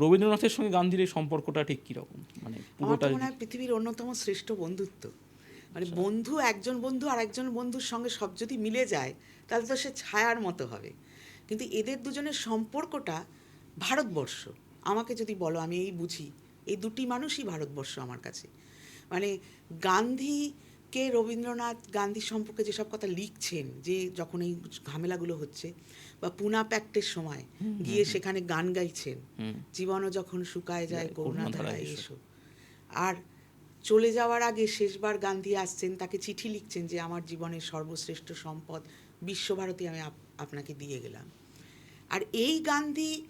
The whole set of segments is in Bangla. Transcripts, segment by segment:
রবীন্দ্রনাথের সঙ্গে গান্ধীর এই সম্পর্কটা ঠিক কীরকম? মানে পুরোটা পৃথিবীর অন্যতম শ্রেষ্ঠ বন্ধুত্ব। মানে বন্ধু একজন বন্ধু আর একজন বন্ধুর সঙ্গে সব যদি মিলে যায় তাহলে তো সে ছায়ার মতো হবে। কিন্তু এদের দুজনের সম্পর্কটা ভারতবর্ষ। আমাকে যদি বলো আমি এই বুঝি এই দুটি মানুষই ভারতবর্ষ আমার কাছে। মানে গান্ধীকে রবীন্দ্রনাথ গান্ধী সম্পর্কে যেসব কথা লিখছেন যে যখন এই ঝামেলাগুলো হচ্ছে বা পুনা প্যাক্টের সময় গিয়ে সেখানে গান গাইছেন। জীবনও যখন শুকায় যায় করুণা ধারায় এসো। আর চলে যাওয়ার আগে শেষবার গান্ধী আসছেন তাকে চিঠি লিখছেন যে আমার জীবনের সর্বশ্রেষ্ঠ সম্পদ বিশ্বভারতী আমি আপ- আপনাকে দিয়ে গেলাম। আর এই গান্ধী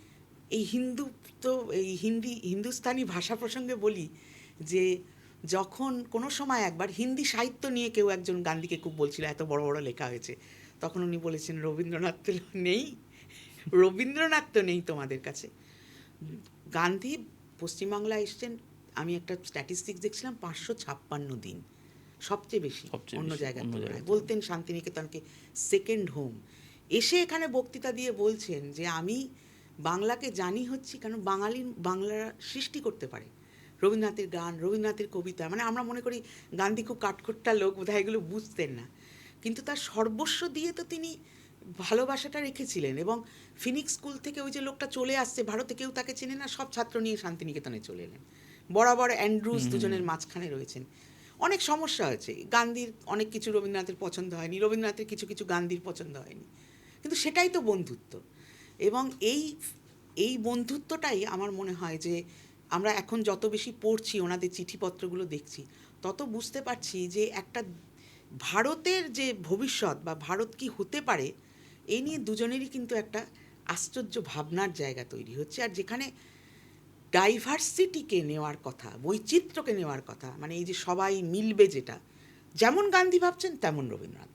এই হিন্দু তো এই হিন্দি হিন্দুস্তানি ভাষা প্রসঙ্গে বলি যে যখন কোনো সময় একবার হিন্দি সাহিত্য নিয়ে কেউ একজন গান্ধীকে খুব বলছিল এত বড় বড় লেখা হয়েছে তখন উনি বলেছেন রবীন্দ্রনাথ তো নেই রবীন্দ্রনাথ তো নেই তোমাদের কাছে। গান্ধী পশ্চিমবাংলায় এসছেন আমি একটা স্ট্যাটিস্টিক্স দেখছিলাম পাঁচশো ছাপ্পান্ন দিন সবচেয়ে বেশি অন্য জায়গার তুলনায়। বলতেন শান্তিনিকেতনকে সেকেন্ড হোম এসে এখানে বক্তৃতা দিয়ে বলছেন যে আমি বাংলাকে জানি হচ্ছি কেন বাঙালি বাংলা সৃষ্টি করতে পারে। রবীন্দ্রনাথের গান রবীন্দ্রনাথের কবিতা মানে আমরা মনে করি গান্ধী খুব কাঠখোট্টা লোক বোধহয় এগুলো বুঝতেন না। কিন্তু তার সর্বস্ব দিয়ে তো তিনি ভালোবাসাটা রেখেছিলেন এবং ফিনিক্স স্কুল থেকে ওই যে লোকটা চলে আসছে ভারতে কেউ তাকে চেনে না সব ছাত্র নিয়ে শান্তিনিকেতনে চলে এলেন। বরাবর অ্যান্ড্রুজ দুজনের মাঝখানে রয়েছেন। অনেক সমস্যা হয়েছে গান্ধীর অনেক কিছু রবীন্দ্রনাথের পছন্দ হয়নি রবীন্দ্রনাথের কিছু কিছু গান্ধীর পছন্দ হয়নি। কিন্তু সেটাই তো বন্ধুত্ব। এবং এই এই বন্ধুত্বটাই আমার মনে হয় যে আমরা এখন যত বেশি পড়ছি, ওনাদের চিঠিপত্রগুলো দেখছি, তত বুঝতে পারছি যে একটা ভারতের যে ভবিষ্যৎ বা ভারত কি হতে পারে এই নিয়ে দুজনেরই কিন্তু একটা আশ্চর্য ভাবনার জায়গা তৈরি হচ্ছে। আর যেখানে ডাইভার্সিটিকে নেওয়ার কথা, বৈচিত্র্যকে নেওয়ার কথা মানে এই যে সবাই মিলবে যেটা, যেমন গান্ধী ভাবছেন, তেমন রবীন্দ্রনাথ